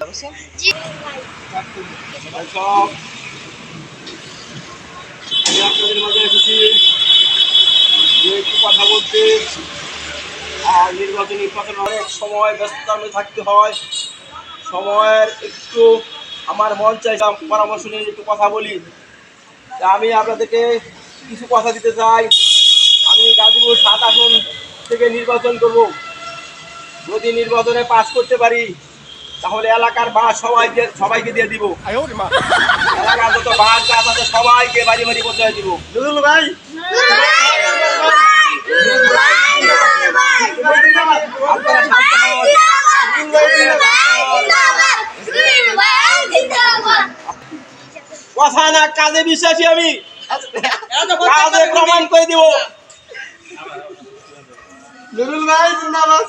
আমি আপনাদের মাঝে এসেছি কথা বলতে আর নির্বাচনী নির্বাচন অনেক সময় ব্যস্ততার থাকতে হয়। সময়ের একটু আমার মন চাইছিলাম পরামর্শ নিয়ে একটু কথা বলি আমি আপনাদেরকে কিছু কথা দিতে চাই। আমি গাজীপুর সাত আসন থেকে নির্বাচন করব। যদি নির্বাচনে পাশ করতে পারি তাহলে এলাকার বাস সবাইকে সবাইকে দিয়ে দিব। এলাকার যত বাস গাছ আছে সবাইকে বাড়ি বাড়ি পৌঁছে দিব। বুঝলো ভাই। কথা না কাজে বিশ্বাসী আমি। কাজে প্রমাণ করে দিব। নুরুল ভাই জিন্দাবাদ।